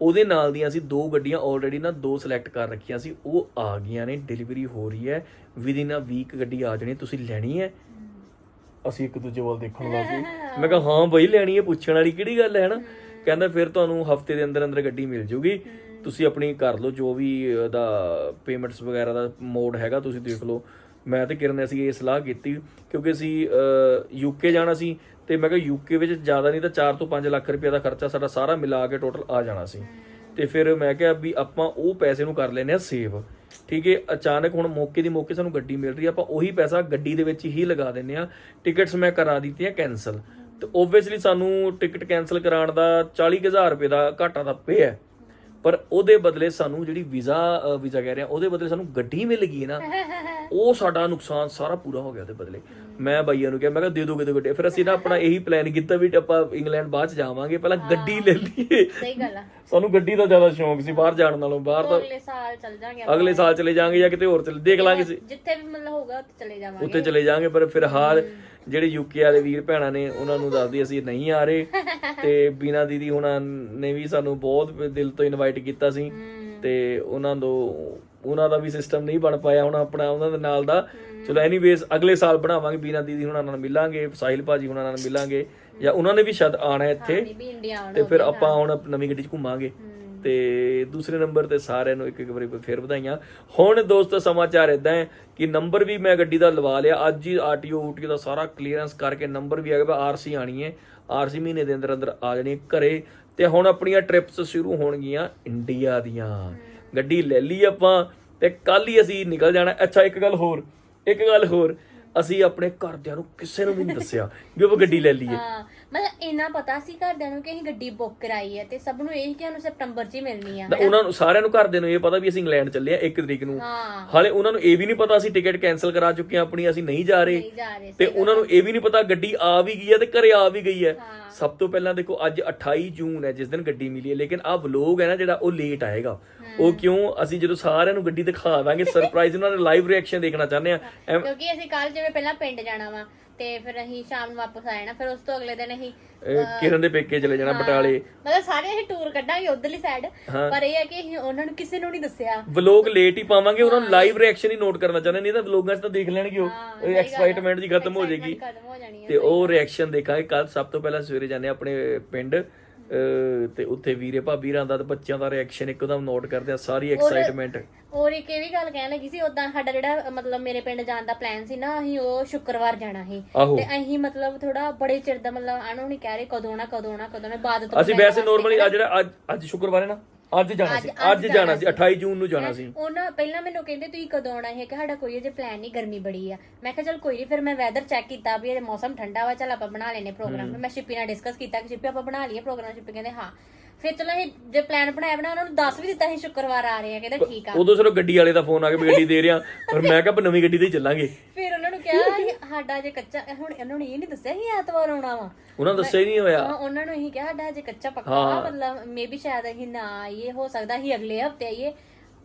ਉਹਦੇ ਨਾਲ ਦੀਆਂ ਅਸੀਂ ਦੋ ਗੱਡੀਆਂ ਆਲਰੇਡੀ ਨਾ ਦੋ ਸਿਲੈਕਟ ਕਰ ਰੱਖੀਆਂ ਸੀ, ਉਹ ਆ ਗਈਆਂ ਨੇ ਡਿਲੀਵਰੀ ਹੋ ਰਹੀ ਹੈ। ਵਿਦ ਇਨ ਅ ਵੀਕ ਗੱਡੀ ਆ ਜਾਣੀ, ਤੁਸੀਂ ਲੈਣੀ ਹੈ। ਅਸੀਂ ਇੱਕ ਦੂਜੇ ਵੱਲ ਦੇਖਣ ਲੱਗ ਗਏ। ਮੈਂ ਕਿਹਾ, ਹਾਂ ਬਾਈ, ਲੈਣੀ ਹੈ। ਪੁੱਛਣ ਵਾਲੀ ਕਿਹੜੀ ਗੱਲ ਹੈ, ਹਨਾ? ਕਹਿੰਦਾ, ਫਿਰ ਤੁਹਾਨੂੰ ਹਫ਼ਤੇ ਦੇ ਅੰਦਰ ਅੰਦਰ ਗੱਡੀ ਮਿਲ ਜੂਗੀ। ਤੁਸੀਂ ਆਪਣੀ ਕਰ ਲਓ, ਜੋ ਵੀ ਉਹਦਾ ਪੇਮੈਂਟਸ ਵਗੈਰਾ ਦਾ ਮੋਡ ਹੈਗਾ, ਤੁਸੀਂ ਦੇਖ ਲਓ। ਮੈਂ ਤੇ ਕਿਰਨ ਨੇ ਅਸੀਂ ਇਹ ਸਲਾਹ ਕੀਤੀ ਕਿਉਂਕਿ ਅਸੀਂ ਯੂਕੇ ਜਾਣਾ ਸੀ ਤੇ ਮੈਂ ਕਿਹਾ ਯੂਕੇ ਵਿੱਚ ਜ਼ਿਆਦਾ ਨਹੀਂ ਤਾਂ 4 ਤੋਂ 5 ਲੱਖ ਰੁਪਏ ਦਾ ਖਰਚਾ ਸਾਡਾ ਸਾਰਾ ਮਿਲਾ ਕੇ ਟੋਟਲ ਆ ਜਾਣਾ ਸੀ। ਤੇ ਫਿਰ ਮੈਂ ਕਿਹਾ ਵੀ ਆਪਾਂ ਉਹ ਪੈਸੇ ਨੂੰ ਕਰ ਲੈਨੇ ਆ ਸੇਵ ਠੀਕ ਹੈ, ਅਚਾਨਕ ਹੁਣ ਮੌਕੇ ਦੀ ਮੌਕੇ ਸਾਨੂੰ ਗੱਡੀ ਮਿਲ ਰਹੀ ਆ ਆਪਾਂ ਉਹੀ ਪੈਸਾ ਗੱਡੀ ਦੇ ਵਿੱਚ ਹੀ ਲਗਾ ਦਿੰਨੇ ਆ ਟਿਕਟਸ ਮੈਂ ਕਰਾ ਦਿੱਤੀਆਂ ਕੈਨਸਲ ਤੇ ਓਬਵੀਅਸਲੀ ਸਾਨੂੰ ਟਿਕਟ ਕੈਨਸਲ ਕਰਾਉਣ ਦਾ 40000 ਰੁਪਏ ਦਾ ਘਾਟਾ ਤਾਂ ਪਿਆ। ਪਰ ਉਹਦੇ ਬਦਲੇ ਸਾਨੂੰ ਜਿਹੜੀ ਵੀਜ਼ਾ ਵੀਜ਼ਾ ਕਹਿ ਰਿਹਾ ਉਹਦੇ ਬਦਲੇ ਸਾਨੂੰ ਗੱਡੀ ਮਿਲ ਗਈ ਨਾ ਉਹ ਸਾਡਾ ਨੁਕਸਾਨ ਸਾਰਾ ਪੂਰਾ ਹੋ ਗਿਆ ਉਹਦੇ ਬਦਲੇ। ਮੈਂ ਬਾਈਆਂ ਨੂੰ ਕਿਹਾ ਮੈਂ ਕਿਹਾ ਦੇ ਦੋਗੇ ਤੇ ਗੱਡੀ। ਫਿਰ ਅਸੀਂ ਨਾ ਆਪਣਾ ਇਹੀ ਪਲਾਨ ਕੀਤਾ ਵੀ ਆਪਾਂ ਇੰਗਲੈਂਡ ਬਾਅਦ ਚ ਜਾਵਾਂਗੇ ਪਹਿਲਾਂ ਗੱਡੀ ਲੈ ਲਈਏ। ਸਹੀ ਗੱਲ ਆ। ਸਾਨੂੰ ਗੱਡੀ ਦਾ ਜ਼ਿਆਦਾ ਸ਼ੌਂਕ ਸੀ ਬਾਹਰ ਜਾਣ ਨਾਲੋਂ ਬਾਹਰ ਤਾਂ ਅਗਲੇ ਸਾਲ ਚੱਲ ਜਾਾਂਗੇ ਅਗਲੇ ਸਾਲ ਚਲੇ ਜਾਾਂਗੇ ਜਾਂ ਕਿਤੇ ਹੋਰ ਚਲੇ ਦੇਖ ਲਾਂਗੇ ਜਿੱਥੇ ਵੀ ਮਤਲਬ ਹੋਊਗਾ ਉੱਥੇ ਚਲੇ ਜਾਵਾਂਗੇ। ਉੱਥੇ ਚਲੇ ਜਾਾਂਗੇ ਪਰ ਫਿਰ ਹਾਲ ਜਿਹੜੇ ਯੂਕੇ ਵਾਲੇ ਵੀਰ ਭੈਣਾਂ ਨੇ ਉਹਨਾਂ ਨੂੰ ਦੱਸਦੀ ਅਸੀਂ ਨਹੀਂ ਆ ਰਹੇ। <laughs> ਤੇ ਬੀਨਾ ਦੀਦੀ ਹੁਣਾਂ ਨੇ ਵੀ ਸਾਨੂੰ ਬਹੁਤ ਦਿਲ ਤੋਂ ਇਨਵਾਈਟ ਕੀਤਾ ਸੀ। ਤੇ ਉਹਨਾਂ ਤੋਂ ਉਹਨਾਂ ਦਾ ਵੀ ਸਿਸਟਮ ਨਹੀਂ ਬਣ ਪਾਇਆ ਹੁਣ ਆਪਣਾ ਉਹਨਾਂ ਦੇ ਨਾਲ ਦਾ। ਚਲੋ ਐਨੀਵੇਜ਼ ਅਗਲੇ ਸਾਲ ਬਣਾਵਾਂਗੇ ਬੀਨਾ ਦੀਦੀ ਹੁਣਾਂ ਨਾਲ ਮਿਲਾਂਗੇ ਸਾਹਿਲ ਭਾਜੀ ਹੁਣਾਂ ਨਾਲ ਮਿਲਾਂਗੇ। ਜਾਂ ਉਹਨਾਂ ਨੇ ਵੀ ਸ਼ਾਇਦ ਆਣਾ ਇੱਥੇ। ਤੇ ਫਿਰ ਆਪਾਂ ਹੁਣ ਨਵੀਂ ਗੱਡੀ 'ਚ ਘੁੰਮਾਂਗੇ। ਤੇ ਦੂਸਰੇ ਨੰਬਰ ਤੇ ਸਾਰਿਆਂ ਨੂੰ ਇੱਕ ਇੱਕ ਵਾਰੀ ਫੇਰ ਵਧਾਈਆਂ। ਹੁਣ ਦੋਸਤੋ ਸਮਾਚਾਰ ਇਦਾਂ ਹੈ ਕਿ ਨੰਬਰ ਵੀ ਮੈਂ ਗੱਡੀ ਦਾ ਲਵਾ ਲਿਆ। ਅੱਜ ਹੀ ਆਰਟੀਓ, ਊਟੀਓ ਦਾ ਸਾਰਾ ਕਲੀਅਰੈਂਸ ਕਰਕੇ ਨੰਬਰ ਵੀ ਆ ਗਿਆ ਆਰਸੀ ਆਣੀ ਹੈ। ਆਰਸੀ ਮਹੀਨੇ ਦੇ ਅੰਦਰ ਅੰਦਰ ਆ ਜਾਣੀ ਹੈ ਘਰੇ। ਤੇ ਹੁਣ ਆਪਣੀਆਂ ਟ੍ਰਿਪਸ ਸ਼ੁਰੂ ਹੋਣਗੀਆਂ ਇੰਡੀਆ ਦੀਆਂ। ਗੱਡੀ ਲੈ ਲਈ ਆਪਾਂ ਤੇ ਕੱਲ ਹੀ ਅਸੀਂ ਨਿਕਲ ਜਾਣਾ। ਅੱਛਾ, ਇੱਕ ਗੱਲ ਹੋਰ, ਇੱਕ ਗੱਲ ਹੋਰ। ਅਸੀਂ ਆਪਣੇ ਘਰਦਿਆਂ ਨੂੰ ਕਿਸੇ ਨੂੰ ਵੀ ਨਹੀਂ ਦੱਸਿਆ ਵੀ ਆਪਾਂ ਗੱਡੀ ਲੈ ਲਈਏ। ਮਤਲਬ ਇੰਨਾ ਪਤਾ ਸੀ ਘਰਦਿਆਂ ਨੂੰ ਕਿ ਅਸੀਂ ਗੱਡੀ ਬੁੱਕ ਕਰਾਈ ਹੈ ਤੇ ਸਭ ਨੂੰ ਇਹ ਕਿ ਸਾਨੂੰ ਸਤੰਬਰ 'ਚ ਹੀ ਮਿਲਣੀ ਆ। ਤਾਂ ਉਹਨਾਂ ਨੂੰ ਸਾਰਿਆਂ ਨੂੰ ਘਰਦਿਆਂ ਨੂੰ ਇਹ ਪਤਾ ਵੀ ਅਸੀਂ ਇੰਗਲੈਂਡ ਚੱਲੇ ਆ 1 ਤਰੀਕ ਨੂੰ। ਹਾਂ। ਹਾਲੇ ਉਹਨਾਂ ਨੂੰ ਇਹ ਵੀ ਨਹੀਂ ਪਤਾ ਅਸੀਂ ਟਿਕਟ ਕੈਨਸਲ ਕਰਾ ਚੁੱਕੇ ਆ ਆਪਣੀ ਅਸੀਂ ਨਹੀਂ ਜਾ ਰਹੇ। ਨਹੀਂ ਜਾ ਰਹੇ ਤੇ ਉਹਨਾਂ ਨੂੰ ਇਹ ਵੀ ਨਹੀਂ ਪਤਾ ਗੱਡੀ ਆ ਵੀ ਗਈ ਹੈ ਤੇ ਘਰੇ ਆ ਵੀ ਗਈ ਹੈ। ਸਭ ਤੋਂ ਪਹਿਲਾਂ ਦੇਖੋ ਅੱਜ 28 ਜੂਨ ਹੈ ਜਿਸ ਦਿਨ ਗੱਡੀ ਮਿਲੀ ਹੈ। ਲੇਕਿਨ ਆ ਵਲੋਗ ਹੈ ਨਾ ਜਿਹੜਾ ਉਹ ਲੇਟ ਆਏਗਾ। ਉਹ ਕਿਉਂ? ਅਸੀਂ ਜਦੋਂ ਸਾਰਿਆਂ ਨੂੰ ਗੱਡੀ ਦਿਖਾ ਦਾਂਗੇ ਸਰਪ੍ਰਾਈਜ਼ ਉਹਨਾਂ ਦਾ ਲਾਈਵ ਰਿਐਕਸ਼ਨ ਦੇਖਣਾ ਚਾਹੁੰਦੇ ਆ। ਐਮ- ਕਿਉਂਕਿ ਅਸੀਂ ਕੱਲ ਜਿਵੇਂ ਪਹਿਲਾਂ ਪਿੰਡ ਜਾਣਾ ਵਾ ਤੇ ਫਿਰ ਅਸੀਂ ਸ਼ਾਮ ਨੂੰ ਵਾਪਸ ਆ ਜਾਣਾ ਫਿਰ ਉਸ ਤੋਂ ਅਗਲੇ ਦਿਨ ਅਸੀਂ ਅਹ ਕਿਰਨ ਦੇ ਪੇਕੇ ਚਲੇ ਜਾਣਾ ਬਟਾਲੇ। ਮਤਲਬ ਸਾਰੇ ਅਸੀਂ ਟੂਰ ਕੱਢਾਂਗੇ ਉਧਰਲੀ ਸਾਈਡ ਪਰ ਇਹ ਹੈ ਕਿ ਅਸੀਂ ਉਹਨਾਂ ਨੂੰ ਕਿਸੇ ਨੂੰ ਨਹੀਂ ਦੱਸਿਆ। ਵਲੋਗ ਲੇਟ ਹੀ ਪਾਵਾਂਗੇ ਉਹਨਾਂ ਨੂੰ ਲਾਈਵ ਰਿਐਕਸ਼ਨ ਹੀ ਨੋਟ ਕਰਨਾ ਚਾਹੁੰਦੇ ਨਹੀਂ ਤਾਂ ਵਲੋਗਾਂ 'ਚ ਤਾਂ ਦੇਖ ਲੈਣਗੇ ਉਹ। ਐਕਸਾਈਟਮੈਂਟ ਜੀ ਖਤਮ ਹੋ ਜਾਏਗੀ। ਹੋ ਜਾਣੀ ਹੈ ਤੇ ਉਹ ਰਿਐਕਸ਼ਨ ਦੇਖਾਂਗੇ ਕੱਲ ਸਭ ਤੋਂ ਪਹਿਲਾਂ ਸਵੇਰੇ ਜਾਂਦੇ ਹਾਂ ਆਪਣੇ ਪਿੰਡ। ਤੇ ਉੱਥੇ ਵੀਰੇ ਭਾਬੀ ਰਾਂ ਦਾ ਤੇ ਬੱਚਿਆਂ ਦਾ ਰਿਐਕਸ਼ਨ ਇੱਕਦਮ ਨੋਟ ਕਰਦੇ ਆ ਸਾਰੀ ਐਕਸਾਈਟਮੈਂਟ ਔਰ ਇੱਕ ਇਹ ਵੀ ਗੱਲ ਕਹਿਣ ਲੱਗੀ ਸੀ ਉਦਾਂ ਸਾਡਾ ਜਿਹੜਾ ਮਤਲਬ ਮੇਰੇ ਪਿੰਡ ਜਾਣ ਦਾ ਪਲਾਨ ਸੀ ਨਾ ਅਸੀਂ ਉਹ ਸ਼ੁੱਕਰਵਾਰ ਜਾਣਾ ਸੀ। ਆਹੋ। ਤੇ ਅਸੀਂ ਮਤਲਬ ਥੋੜਾ ਬੜੇ ਚਿਰ ਦਾ ਮਤਲਬ ਆਣੋ ਨਹੀਂ ਕਹਿ ਰਹੇ ਕਦੋਂ ਨਾ ਕਦੋਂ ਨਾ ਕਦੋਂ ਨਾ ਬਾਅਦ ਤੋਂ ਅਸੀਂ ਵੈਸੇ ਨਾਰਮਲੀ ਅੱਜ ਜਿਹੜਾ ਅੱਜ ਅੱਜ ਸ਼ੁੱਕਰਵਾਰ ਹੈ ਨਾ ਅੱਜ ਜਾਣਾ ਸੀ ਅੱਜ ਜਾਣਾ ਸੀ 28 ਜੂਨ ਨੂੰ ਜਾਣਾ ਸੀ। ਉਹਨਾਂ ਪਹਿਲਾਂ ਮੈਨੂੰ ਕਹਿੰਦੇ ਤੁਸੀਂ ਕਦੋਂ ਆਉਣਾ ਹੈ ਕਿ ਸਾਡਾ ਕੋਈ ਅਜੇ ਪਲਾਨ ਨਹੀਂ ਗਰਮੀ ਬੜੀ ਆ। ਮੈਂ ਕਿਹਾ ਚਲ ਕੋਈ ਨਹੀਂ ਫਿਰ ਮੈਂ ਵੈਦਰ ਚੈੱਕ ਕੀਤਾ ਵੀ ਇਹ ਮੌਸਮ ਠੰਡਾ ਵਾ ਚਲ ਆਪਾਂ ਬਣਾ ਲੈਨੇ ਪ੍ਰੋਗਰਾਮ ਮੈਂ ਸ਼ਿਪੀ ਨਾਲ ਡਿਸਕਸ ਕੀਤਾ ਕਿ ਸ਼ਿਪੀ ਆਪਾਂ ਬਣਾ ਲਈਏ ਪ੍ਰੋਗਰਾਮ ਸ਼ਿਪੀ ਕਹਿੰਦੇ ਹਾਂ। ਫਿਰ ਚਲੋ ਇਹ ਜੇ ਪਲਾਨ ਬਣਾਇਆ ਬਣਾ ਉਹਨਾਂ ਨੂੰ ਦੱਸ ਵੀ ਦਿੱਤਾ ਸੀ ਸ਼ੁੱਕਰਵਾਰ ਆ ਰਹੇ ਆ ਕਹਿੰਦੇ ਠੀਕ ਆ। ਉਦੋਂ ਸਿਰਫ ਗੱਡੀ ਵਾਲੇ ਦਾ ਫੋਨ ਆ ਵੀ ਗੱਡੀ ਦੇ ਰਿਆ ਪਰ ਮੈਂ ਕਿਹਾ ਆਪਾਂ ਨਵੀਂ ਗੱਡੀ ਤੇ ਹੀ ਚੱਲਾਂਗੇ। ਫਿਰ ਉਹਨਾਂ ਨੂੰ ਕਿਹਾ ਕਿ ਸਾਡਾ ਜੇ ਕੱਚਾ ਹੁਣ ਇਹਨਾਂ ਨੂੰ ਇਹ ਨਹੀਂ ਦੱਸਿਆ ਸੀ ਐਤਵਾਰ ਆਉਣਾ ਵਾ। ਉਹਨਾਂ ਦੱਸਿਆ ਹੀ ਨਹੀਂ ਹੋਇਆ। ਹਾਂ ਉਹਨਾਂ ਨੂੰ ਇਹੀ ਕਿਹਾ ਸਾਡਾ ਜੇ ਕੱਚਾ ਪੱਕਾ ਵਾ, ਮਤਲਬ ਮੇਬੀ ਸ਼ਾਇਦ ਅਸੀਂ ਨਾ ਆਈਏ ਹੋ ਸਕਦਾ ਸੀ ਅਗਲੇ ਹਫ਼ਤੇ ਆਈਏ।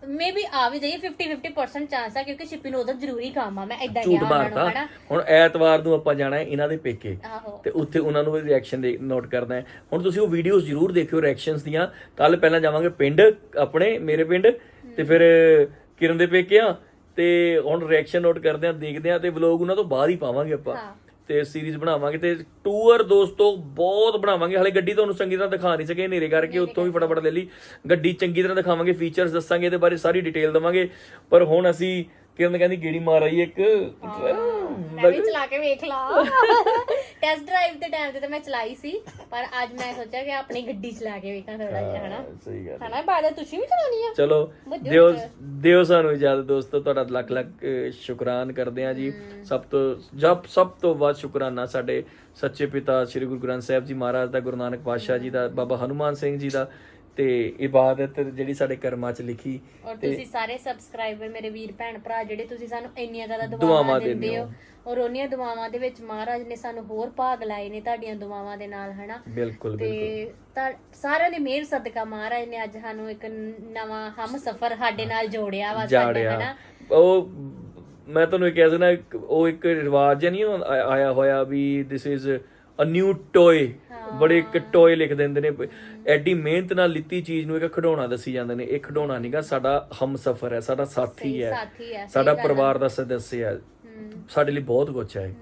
ਮੇਬੀ ਆ ਵੀ ਜਾਈਏ 50 50% ਚਾਂਸ ਆ ਕਿਉਂਕਿ ਸ਼ਿਪੀ ਨੂੰ ਉਧਰ ਜ਼ਰੂਰੀ ਕੰਮ ਆ। ਮੈਂ ਇਦਾਂ ਝੂਠ ਕਿਹਾ ਉਹਨਾਂ ਨੂੰ ਮਾਰਤਾ ਹਨਾ? ਹੁਣ ਐਤਵਾਰ ਨੂੰ ਆਪਾਂ ਜਾਣਾ ਹੈ ਇਹਨਾਂ ਦੇ ਪੇਕੇ। ਆਹੋ। ਤੇ ਉੱਥੇ ਉਹਨਾਂ ਨੂੰ ਵੀ ਰਿਐਕਸ਼ਨ ਦੇ ਨੋਟ ਕਰਨਾ ਹੈ। ਹੁਣ ਤੁਸੀਂ ਉਹ ਵੀਡੀਓਜ਼ ਜ਼ਰੂਰ ਦੇਖਿਓ ਰਿਐਕਸ਼ਨਸ ਦੀਆਂ। ਕੱਲ ਪਹਿਲਾਂ ਜਾਵਾਂਗੇ ਪਿੰਡ ਆਪਣੇ ਮੇਰੇ ਪਿੰਡ। ਤੇ ਫਿਰ ਕਿਰਨ ਦੇ ਪੇਕਿਆਂ। ਤੇ ਹੁਣ ਰਿਐਕਸ਼ਨ ਨੋਟ ਕਰਦੇ ਆ ਦੇਖਦੇ ਆ ਤੇ ਵਲੋਗ ਉਹਨਾਂ ਤੋਂ ਬਾਅਦ ਹੀ ਪਾਵਾਂਗੇ ਆਪਾਂ। ਹਾਂ। ਤੇ ਸੀਰੀਜ਼ ਬਣਾਵਾਂਗੇ ਤੇ ਟੂਰ ਦੋਸਤੋ ਬਹੁਤ ਬਣਾਵਾਂਗੇ। ਹਲੇ ਗੱਡੀ ਤੁਹਾਨੂੰ ਚੰਗੀ ਤਰ੍ਹਾਂ ਦਿਖਾ ਨਹੀਂ ਸਕੇ ਹਨੇਰੇ ਕਰਕੇ ਉੱਤੋਂ ਵੀ ਫਟਾਫਟ ਲੈ ਲਈ। ਗੱਡੀ ਚੰਗੀ ਤਰ੍ਹਾਂ ਦਿਖਾਵਾਂਗੇ ਫੀਚਰਸ ਦੱਸਾਂਗੇ ਇਹਦੇ ਬਾਰੇ ਸਾਰੀ ਡਿਟੇਲ ਦਵਾਂਗੇ। ਪਰ ਹੁਣ ਅਸੀਂ ਕਿਰਨ ਕਹਿੰਦੀ ਗੇੜੀ ਮਾਰ ਆਈ ਇੱਕ ਮੈਂ ਵੀ ਚਲਾ ਕੇ ਵੇਖ ਲਾ। ਟੈਸਟ ਡਰਾਈਵ ਦੇ ਟਾਈਮ ਤੇ ਤਾਂ ਮੈਂ ਚਲਾਈ ਸੀ ਪਰ ਅੱਜ ਮੈਂ ਸੋਚਿਆ ਕਿ ਆਪਣੀ ਗੱਡੀ ਚਲਾ ਕੇ ਵੇਖਾਂ ਥੋੜਾ ਜਿਹਾ ਹਨਾ? ਸਹੀ ਗੱਲ ਹਨਾ ਬਾਅਦ ਤੁਸੀਂ ਵੀ ਚਲਾਉਣੀ ਆ। ਚਲੋ ਦਿਓ ਦਿਓ ਸਾਨੂੰ ਇਜਾਜ਼ਤ ਦੋਸਤੋ ਤੁਹਾਡਾ ਲੱਖ ਲੱਖ ਸ਼ੁਕਰਾਨ ਕਰਦੇ ਆ ਜੀ। ਸਭ ਤੋਂ ਜਬ ਸਭ ਤੋਂ ਵੱਧ ਸ਼ੁਕਰਾਨਾ ਸਾਡੇ ਸੱਚੇ ਪਿਤਾ ਸ੍ਰੀ ਗੁਰੂ ਗ੍ਰੰਥ ਸਾਹਿਬ ਜੀ ਮਹਾਰਾਜ ਦਾ ਗੁਰੂ ਨਾਨਕ ਪਾਤਸ਼ਾਹ ਜੀ ਦਾ ਬਾਬਾ ਹਨੂਮਾਨ ਸਿੰਘ ਜੀ ਦਾ। ਤੇ ਇਬਾਦਤ ਜਿਹੜੀ ਸਾਡੇ ਕਰਮਾਂ 'ਚ ਲਿਖੀ ਔਰ ਤੁਸੀਂ ਸਾਰੇ ਸਬਸਕ੍ਰਾਈਬਰ ਮੇਰੇ ਵੀਰ ਭੈਣ ਭਰਾ ਜਿਹੜੇ ਤੁਸੀਂ ਸਾਨੂੰ ਇੰਨੀਆਂ ਜ਼ਿਆਦਾ ਦੁਆਵਾਂ ਦਿੰਦੇ ਹੋ। ਔਰ ਉਹਨੀਆਂ ਦੁਆਵਾਂ ਦੇ ਵਿੱਚ ਮਹਾਰਾਜ ਨੇ ਸਾਨੂੰ ਹੋਰ ਭਾਗ ਲਾਏ ਨੇ ਤੁਹਾਡੀਆਂ ਦੁਆਵਾਂ ਦੇ ਨਾਲ ਹਨਾ? ਬਿਲਕੁਲ ਬਿਲਕੁਲ। ਤੇ ਸਾਰਿਆਂ ਦੀ ਮਿਹਰ ਸਦਕਾ ਮਹਾਰਾਜ ਨੇ ਅੱਜ ਸਾਨੂੰ ਇੱਕ ਨਵਾਂ ਹਮ ਸਫਰ ਸਾਡੇ ਨਾਲ ਜੋੜਿਆ ਵਾ ਸਾਡੇ ਹਨਾ? ਉਹ ਮੈਂ ਤੁਹਾਨੂੰ ਕਹਿ ਸਕਦਾ ਉਹ ਇੱਕ ਰਿਵਾਜ ਜਿਹਾ ਨਹੀਂ ਆਇਆ ਹੋਇਆ ਵੀ this is a new toy ਬੜੇ ਇੱਕ ਟੋਏ ਲਿਖ ਦਿੰਦੇ ਨੇ ਐਡੀ ਮਿਹਨਤ ਨਾਲ ਲਿੱਤੀ ਚੀਜ਼ ਨੂੰ ਇੱਕ ਖਿਡੌਣਾ ਦੱਸੀ ਜਾਂਦੇ ਨੇ ਇਹ ਖਿਡੌਣਾ ਨਹੀਂਗਾ ਸਾਡਾ ਹਮ ਸਫਰ ਹੈ ਸਾਡਾ ਸਾਥੀ ਹੈ ਸਾਥੀ ਹੈ ਸਾਡਾ ਪਰਿਵਾਰ ਦਾ ਸਦੱਸਿਆ ਹੈ ਸਾਡੇ ਲਈ ਬਹੁਤ ਕੁਝ ਹੈ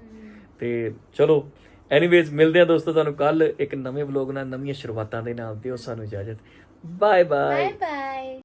ਤੇ ਚਲੋ ਐਨੀਵੇਜ਼ ਮਿਲਦੇ ਆ ਦੋਸਤੋ ਤੁਹਾਨੂੰ ਕੱਲ ਇੱਕ ਨਵੇਂ ਵਲੌਗ ਨਾਲ ਨਵੀਆਂ ਸ਼ੁਰੂਆਤਾਂ ਦੇ ਨਾਲ ਦਿਓ ਸਾਨੂੰ ਇਜਾਜ਼ਤ। Bye bye bye bye